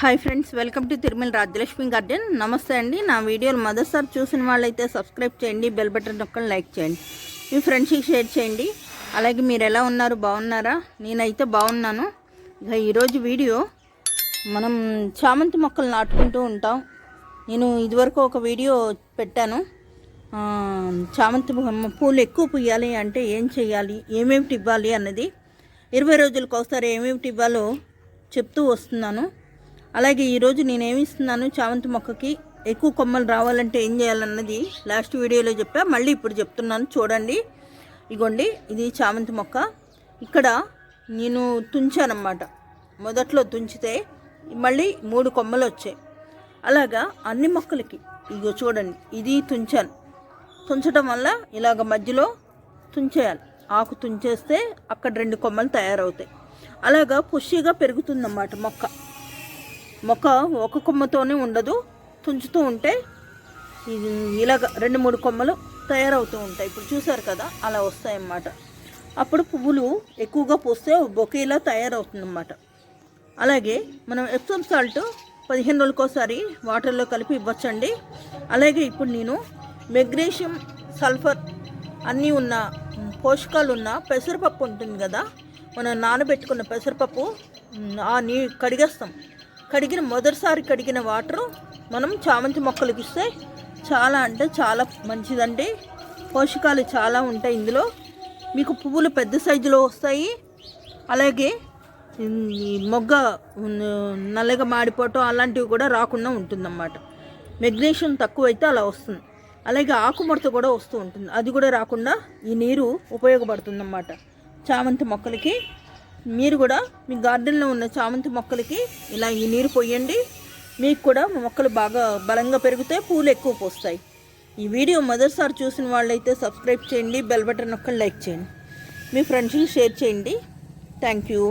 Hi friends welcome to Tirumala Rajyalakshmi garden నమస్తే అండి. నా వీడియోలు మొదటిసారి చూసిన వాళ్ళైతే సబ్స్క్రైబ్ చేయండి బెల్ బటన్ నొక్కని లైక్ చేయండి. మీ ఫ్రెండ్స్కి షేర్ చేయండి. అలాగే మీరు ఎలా ఉన్నారు బాగున్నారా? నేనైతే బాగున్నాను. ఇక ఈరోజు వీడియో మనం చామంతి మొక్కలు నాటుకుంటూ ఉంటాం. నేను ఇదివరకు ఒక వీడియో పెట్టాను. చామంతి పూలు ఎక్కువ పుయ్యాలి అంటే ఏం చేయాలి ఏమేమిటి ఇవ్వాలి అన్నది. ఇరవై రోజులకు ఒకసారి ఏమేమిటి ఇవ్వాలో చెప్తూ వస్తున్నాను. అలాగే ఈరోజు నేను ఇస్తున్నాను చామంతి మొక్కకి ఎక్కువ కొమ్మలు రావాలంటే ఏం చేయాలన్నది లాస్ట్ వీడియోలో చెప్పా. మళ్ళీ ఇప్పుడు చెప్తున్నాను. చూడండి. ఇగోండి. ఇది చామంతి మొక్క. ఇక్కడ నేను తుంచానన్నమాట. మొదట్లో తుంచితే మళ్ళీ మూడు కొమ్మలు వచ్చాయి. అలాగా అన్ని మొక్కలకి ఇగో చూడండి ఇది తుంచాను. తుంచడం వల్ల ఇలాగ మధ్యలో తుంచేయాలి. ఆకు తుంచేస్తే అక్కడ రెండు కొమ్మలు తయారవుతాయి. అలాగా పుష్టిగా పెరుగుతుందన్నమాట మొక్క. మొక్క ఒక కొమ్మతోనే ఉండదు. తుంచుతూ ఉంటే ఇది ఇలాగ రెండు మూడు కొమ్మలు తయారవుతూ ఉంటాయి. ఇప్పుడు చూసారు కదా అలా వస్తాయన్నమాట. అప్పుడు పువ్వులు ఎక్కువగా పూస్తే బొకేలా తయారవుతుందన్నమాట. అలాగే మనం ఎప్సమ్ సాల్ట్ పదిహేను రోజులకోసారి వాటర్లో కలిపి ఇవ్వచ్చండి. అలాగే ఇప్పుడు నేను మెగ్నీషియం సల్ఫర్ అన్నీ ఉన్న పోషకాలు ఉన్న పెసరపప్పు ఉంటుంది కదా మనం నానబెట్టుకున్న పెసరపప్పు ఆ నీ కడిగేస్తాం. కడిగిన మొదటిసారి కడిగిన వాటరు మనం చామంతి మొక్కలకి ఇస్తే చాలా అంటే చాలా మంచిదండి. పోషకాలు చాలా ఉంటాయి ఇందులో. మీకు పువ్వులు పెద్ద సైజులో వస్తాయి. అలాగే ఈ మొగ్గ నల్లగా మాడిపోవటం అలాంటివి కూడా రాకుండా ఉంటుందన్నమాట. మెగ్నీషియం తక్కువైతే అలా వస్తుంది. అలాగే ఆకుముడత కూడా వస్తూ ఉంటుంది. అది కూడా రాకుండా ఈ నీరు ఉపయోగపడుతుందన్నమాట. చామంతి మొక్కలకి మీరు కూడా మీ గార్డెన్లో ఉన్న చామంతి మొక్కలకి ఇలా ఈ నీరు పోయండి. మీకు కూడా మొక్కలు బాగా బలంగా పెరుగుతాయి పూలు ఎక్కువ పోస్తాయి. ఈ వీడియో మొదటిసారి చూసిన వాళ్ళైతే సబ్స్క్రైబ్ చేయండి బెల్ బటన్ ఒక్కటి లైక్ చేయండి. మీ ఫ్రెండ్స్కి షేర్ చేయండి. Thank you.